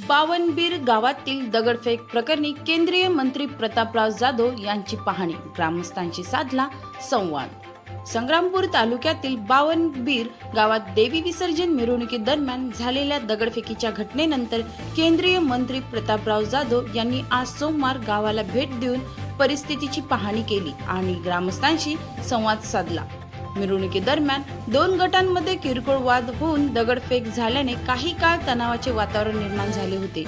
बावनबीर गावातील दगडफेक प्रकरणी केंद्रीय मंत्री प्रतापराव जाधव यांची पाहणी. ग्रामस्थांशी साधला संवाद. संग्रामपूर तालुक्यातील बावनबीर गावात देवी विसर्जन मिरवणुकीदरम्यान झालेल्या दगडफेकीच्या घटनेनंतर केंद्रीय मंत्री प्रतापराव जाधव यांनी आज सोमवार गावाला भेट देऊन परिस्थितीची पाहणी केली आणि ग्रामस्थांशी संवाद साधला. मिरवणुकीदरम्यान दोन गटांमध्ये किरकोळ वाद होऊन दगडफेक झाल्याने काही काळ तणावाचे वातावरण निर्माण झाले होते.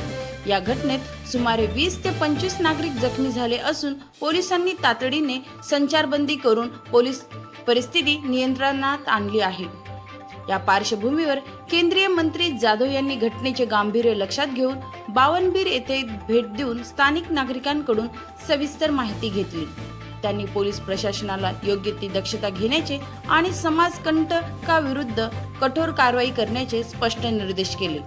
या घटनेत सुमारे वीस ते पंचवीस नागरिक जखमी झाले असून पोलिसांनी तातडीने संचारबंदी करून पोलीस परिस्थिती नियंत्रणात आणली आहे. या पार्श्वभूमीवर केंद्रीय मंत्री जाधव यांनी घटनेचे गांभीर्य लक्षात घेऊन बावनबीर येथे भेट देऊन स्थानिक नागरिकांकडून सविस्तर माहिती घेतली. त्यांनी पोलीस प्रशासनाला योग्य ती दक्षता घेण्याचे आणि समाजकंटकाविरुद्ध कठोर कारवाई करण्याचे स्पष्ट निर्देश केले.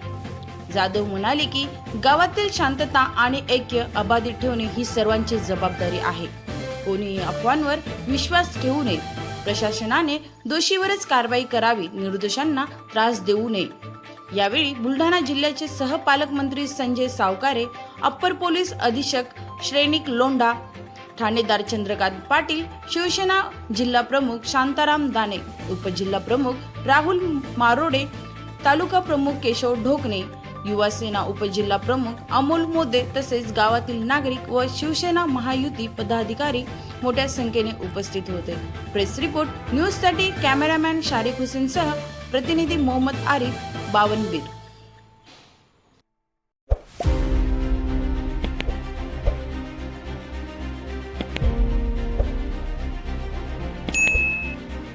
जाधव म्हणाले की गावातील शांतता आणि ऐक्य अबाधित ठेवणे ही सर्वांची जबाबदारी आहे. कोणीही अफवांवर विश्वास ठेवू नये. प्रशासनाने दोषीवरच कारवाई करावी निर्दोषांना त्रास देऊ नये. यावेळी बुलढाणा जिल्ह्याचे सहपालकमंत्री संजय सावकारे अप्पर पोलीस अधीक्षक श्रेणिक लोंढा ठाणेदार चंद्रकांत पाटील शिवसेना जिल्हा प्रमुख शांताराम दाने उपजिल्हा प्रमुख राहुल मारोडे तालुका प्रमुख केशव ढोकणे युवा सेना उपजिल्हा प्रमुख अमोल मोदे तसेच गावातील नागरिक व शिवसेना महायुती पदाधिकारी मोठ्या संख्येने उपस्थित होते. प्रेस रिपोर्ट न्यूजसाठी कॅमेरामॅन शारिक हुसेनसह प्रतिनिधी मोहम्मद आरिफ बावनबीर